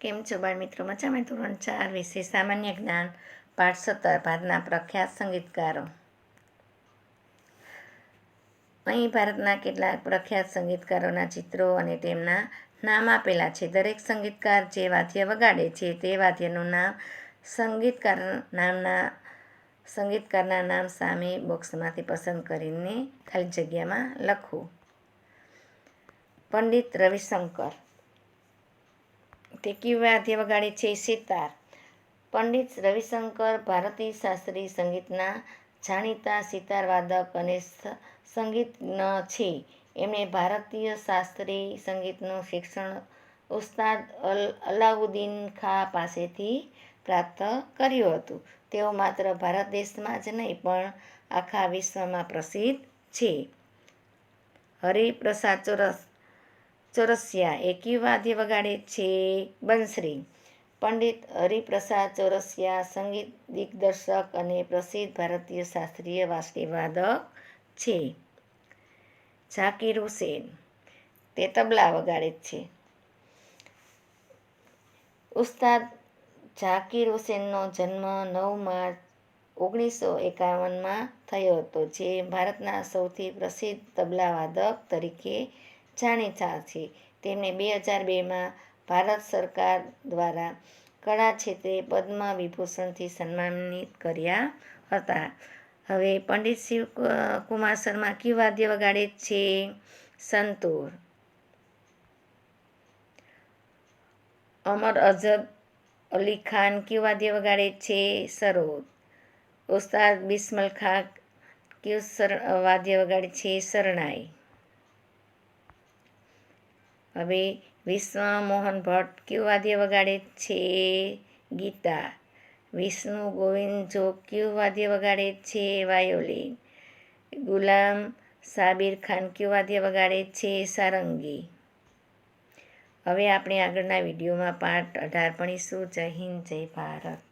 કેમ છો બાળ મિત્રો મજામાં ધોરણ ચાર વિશે સામાન્ય જ્ઞાન પાઠ સત્તર, ભારતના પ્રખ્યાત સંગીતકારો. અહીં ભારતના કેટલાક પ્રખ્યાત સંગીતકારોના ચિત્રો અને તેમના નામ આપેલા છે. દરેક સંગીતકાર જે વાદ્ય વગાડે છે, તે વાદ્યનું નામ સંગીતકાર નામના સંગીતકારના નામ સામે બોક્સમાંથી પસંદ કરીને ખાલી જગ્યામાં લખવું પંડિત રવિશંકર. કયું વાદ્ય વગાડે છે સિતાર. પંડિત રવિશંકર ભારતીય શાસ્ત્રીય સંગીતના જાણીતા સિતાર વાદક અને સંગીતજ્ઞ છે. એમણે ભારતીય શાસ્ત્રીય સંગીતનું શિક્ષણ ઉસ્તાદ અલ, અલાઉદ્દીન ખા પાસેથી પ્રાપ્ત કર્યું હતું. તેઓ માત્ર ભારત દેશમાં જ નહીં, પણ આખા વિશ્વમાં પ્રસિદ્ધ છે. હરિપ્રસાદ ચોરસ ચોરસિયા, એ કયું વાદ્ય વગાડે છે? બંસરી, પંડિત હરિપ્રસાદ ચોરસિયા, સંગીત દિગ્દર્શક અને પ્રસિદ્ધ ભારતીય શાસ્ત્રીય વાંસળી છે. ઝાકીર હુસેન, તે તબલા વગાડે છે. ઉસ્તાદ ઝાકીર હુસેનનો જન્મ નવ માર્ચ ઓગણીસો એકાવનમાં થયો હતો, જે ભારતના સૌથી પ્રસિદ્ધ તબલાવાદક તરીકે જાણીતા છે તેમને બે હજાર બેમાં ભારત સરકાર દ્વારા કળા ક્ષેત્રે પદ્મ વિભૂષણથી સન્માનિત કર્યા હતા. હવે પંડિત શિવ કુમાર શર્મા કયું વાદ્ય વગાડે છે? સંતૂર. અમર અઝદ અલી ખાન કયું વાદ્ય વગાડે છે? સરોદ. ઉસ્તાદ બિસ્મલ ખાન કયું સર, વાદ્ય વગાડે છે? શરણાઈ. હવે વિશ્વમોહન ભટ્ટ કયું વાદ્ય વગાડે છે? ગીતા. વિષ્ણુ ગોવિંદ જોગ કયું વાદ્ય વગાડે છે? વાયોલિન. ગુલામ સાબિર ખાન કયું વાદ્ય વગાડે છે? સારંગી. હવે આપણે આગળના વિડીયોમાં પાઠ અઢાર ભણીશું. જય હિન્દ, જય ભારત.